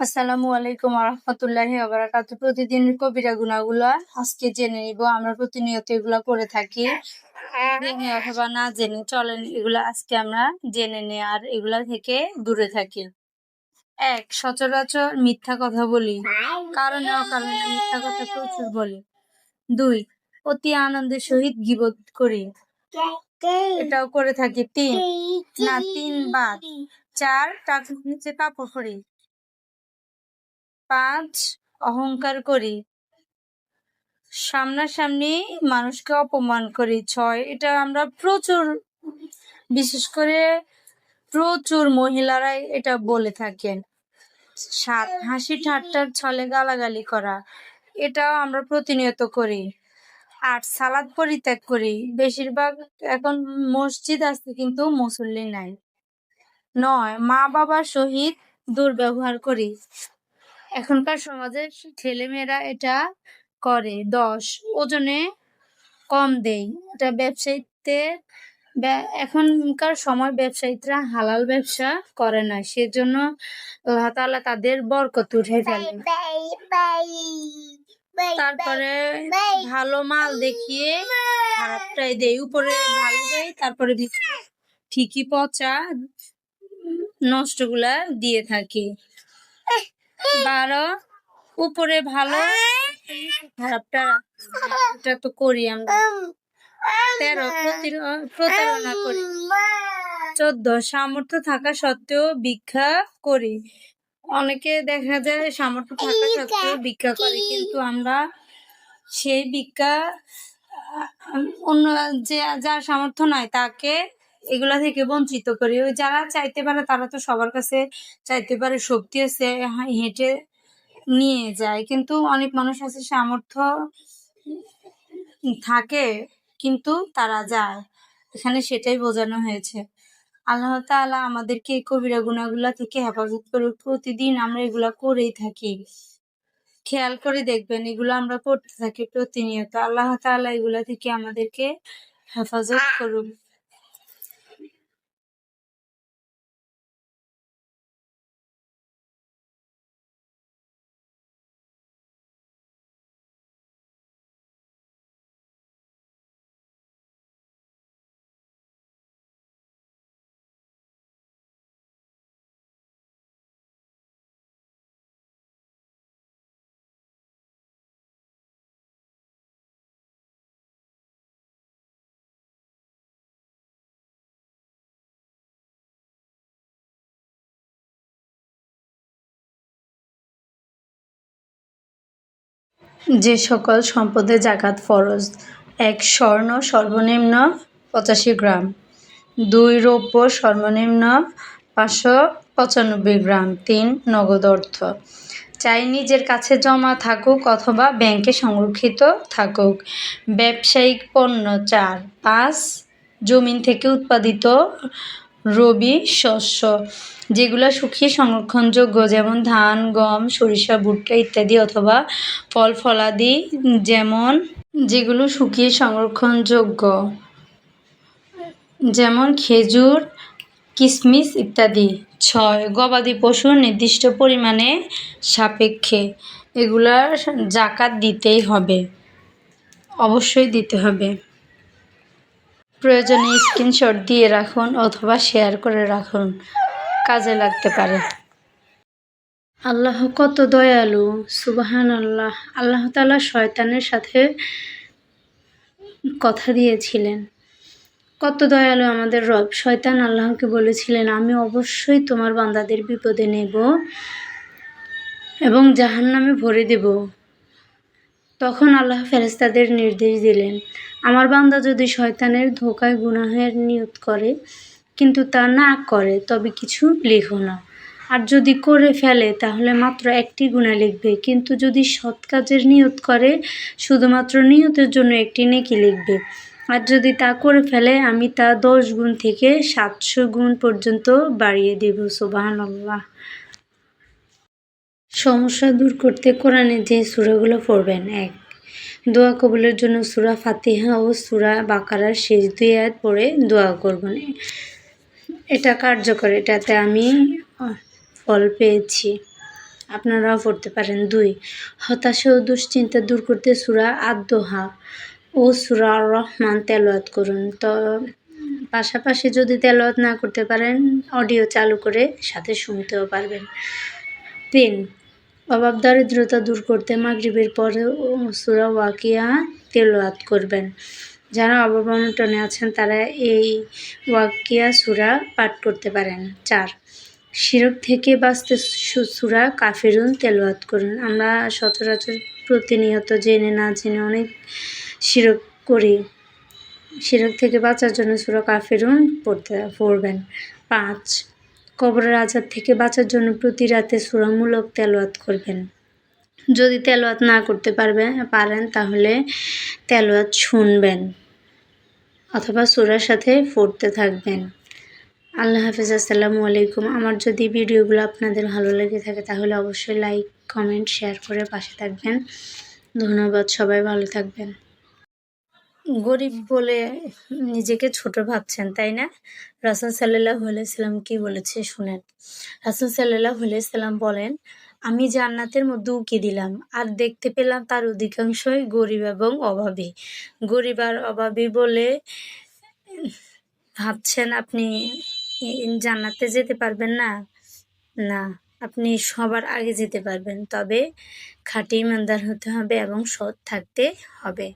আসসালামু আলাইকুম রহমতুল্লাহি আবরাকাত প্রতিদিনের কবিরা গুণাগুলা আজকে জেনে নিব, আমরা প্রতিনিয়ত এগুলা করে থাকি। অথবা না জেনে চলেন, এগুলা আজকে আমরা জেনে নিই আর এগুলা থেকে দূরে থাকি। এক, সচরাচর মিথ্যা কথা বলি। কারণে অকারণে মিথ্যা কথা প্রচুর বলি। দুই, অতি আনন্দের সহিত গিবত করি। এটাও করে থাকি। তিন, না, তিন বাদ। চার, টাকার নিচে কাপড় করি পাঁচ অহংকার করি। সামনাসামনি মানুষকে অপমান করি, ছয়, এটা আমরা প্রচুর, বিশেষ করে প্রচুর মহিলারাই এটা বলে থাকেন। সাত, হাসি ঠাট্টার ছলে গালাগালি করা, এটাও আমরা প্রতিনিয়ত করি। আর সালাদ পরিত্যাগ করি, বেশিরভাগ এখন মসজিদ আছে কিন্তু মুসল্লি নাই। নয় মা বাবার সহিত দুর্ব্যবহার করি। এখনকার সমাজে ছেলেমেয়েরা এটা করে দশ ওজনে কম দেই এটা ব্যবসায়ীতে এখনকার সময় ব্যবসায়ীরা হালাল ব্যবসা করে না। সেজন্য আল্লাহ তাআলা তাদের বরকত উঠে ফেলে। তারপরে ভালো মাল দেখিয়ে খারাপটাই দেয়, উপরে ভালো দেয়, তারপরে ঠিকই পচা নষ্টগুলা দিয়ে থাকে। বারো। উপরে ভালো। খারাপটা এটা তো করি আমরা। তেরো প্রতারণা করি। চোদ্দ, সামর্থ্য থাকা সত্ত্বেও ভিক্ষা করি। অনেকে দেখা যায় সামর্থ্য থাকা সত্ত্বেও ভিক্ষা করে, কিন্তু আমরা সেই ভিক্ষা অন্য যে যার সামর্থ্য নাই, তাকে এগুলা থেকে বঞ্চিত করি। ওই যারা চাইতে পারে তারা তো সবার কাছে চাইতে পারে শক্তি আছে হেঁটে নিয়ে যায়। কিন্তু অনেক মানুষ আছে সামর্থ্য থাকে কিন্তু তারা যায়। এখানে সেটাই বোঝানো হয়েছে। আল্লাহ তাআলা আমাদেরকে এই কবিরা গুণাগুলা থেকে হেফাজত করুক। প্রতিদিন আমরা এগুলা করেই থাকি। খেয়াল করে দেখবেন, এগুলো আমরা পড়তে থাকি প্রতিনিয়ত। আল্লাহ তাআলা এগুলা থেকে আমাদেরকে হেফাজত করুক যে সকল সম্পদে জাকাত ফরজ, এক স্বর্ণ সর্বনিম্ন পঁচাশি গ্রাম, দুই রৌপ্য সর্বনিম্ন পাঁচশো পঁচানব্বই গ্রাম, তিন নগদ অর্থ। চাই নিজের কাছে জমা থাকুক অথবা ব্যাংকে সংরক্ষিত থাকুক। ব্যবসায়িক পণ্য চার, পাঁচ, জমিন থেকে উৎপাদিত রবি শস্য, যেগুলো শুকিয়ে সংরক্ষণযোগ্য, যেমন ধান, গম, সরিষা, ভুট্টা ইত্যাদি অথবা ফল, ফলাদি, যেমন যেগুলো শুকিয়ে সংরক্ষণযোগ্য। যেমন খেজুর কিশমিশ ইত্যাদি। ছয়, গবাদি পশু নির্দিষ্ট পরিমাণে সাপেক্ষে। এগুলার জাকাত দিতেই হবে। অবশ্যই দিতে হবে। প্রয়োজনে স্ক্রিনশট দিয়ে রাখুন অথবা শেয়ার করে রাখুন। কাজে লাগতে পারে। আল্লাহ কত দয়ালু সুবাহান আল্লাহ আল্লাহ তালা শয়তানের সাথে কথা দিয়েছিলেন। কত দয়ালু আমাদের রব। শয়তান আল্লাহকে বলেছিলেন, আমি অবশ্যই তোমার বান্দাদের বিপদে নেব এবং জাহান নামে ভরে দেব। তখন আল্লাহ ফেরেস্তাদের নির্দেশ দিলেন, আমার বান্দা যদি শয়তানের ধোকায় গুনাহের নিয়ত করে, কিন্তু তা না করে, তবে কিছু লিখো না। আর যদি করে ফেলে, তাহলে মাত্র একটি গুণা লিখবে, কিন্তু যদি সৎ কাজের নিয়ত করে, শুধুমাত্র নিয়তের জন্য একটি নেকি লিখবে। আর যদি তা করে ফেলে, আমি তা দশ গুণ থেকে সাতশো গুণ পর্যন্ত বাড়িয়ে দেব। সোবাহান আল্লাহ সমস্যা দূর করতে কোরআনে যে সুরাগুলো পড়বেন, এক। দোয়া কবুলের জন্য সুরা ফাতিহা ও সুরা বাকারার শেষ দুই আয়াত পড়ে দোয়া করবেন। এটা কার্যকর, এটাতে আমি ফল পেয়েছি। আপনারাও পড়তে পারেন। দুই, হতাশা ও দুশ্চিন্তা দূর করতে সুরা আদোহা ও সুরা রহমান তেলাওয়াত করুন। তো পাশাপাশি যদি তেলাওয়াত না করতে পারেন, অডিও চালু করে সাথে শুনতেও পারবেন। তিন অভাব দারিদ্রতা দূর করতে মাগরিবের পরে সুরা ওয়াকিয়া তেলাওয়াত করবেন। যারা অভাব আছেন, তারা এই ওয়াকিয়া সুরা পাঠ করতে পারেন। চার, শিরক থেকে বাঁচতে সুরা কাফিরুন তেলাওয়াত করুন। আমরা সচরাচর প্রতিনিয়ত জেনে না জেনে অনেক শিরক করি। শিরক থেকে বাঁচার জন্য সুরা কাফিরুন পড়তে পড়বেন। পাঁচ কবরের আজাদ থেকে বাঁচার জন্য প্রতি রাতে সুরামূলক তেলাওয়াত করবেন। যদি তেলাওয়াত না করতে পারবেন পারেন, তাহলে তেলাওয়াত শুনবেন অথবা সুরার সাথে পড়তে থাকবেন। আল্লাহ হাফিজ, আসসালামু আলাইকুম। আমার যদি ভিডিওগুলো আপনাদের ভালো লেগে থাকে, তাহলে অবশ্যই লাইক, কমেন্ট, শেয়ার করে পাশে থাকবেন। ধন্যবাদ, সবাই ভালো থাকবেন। গরিব বলে নিজেকে ছোট ভাবছেন, তাই না? রাসুল সাল্লাহ সাল্লাম কি বলেছে শুনেন। রাসুল সাল্লাহ সাল্লাম বলেন, আমি জান্নাতের মধ্যে উঁকি দিলাম, আর দেখতে পেলাম তার অধিকাংশই গরিব এবং অভাবী। গরিব আর অভাবী বলে ভাবছেন আপনি জান্নাতে যেতে পারবেন না? না, আপনি সবার আগে যেতে পারবেন, তবে খাঁটি ইমানদার হতে হবে এবং সৎ থাকতে হবে।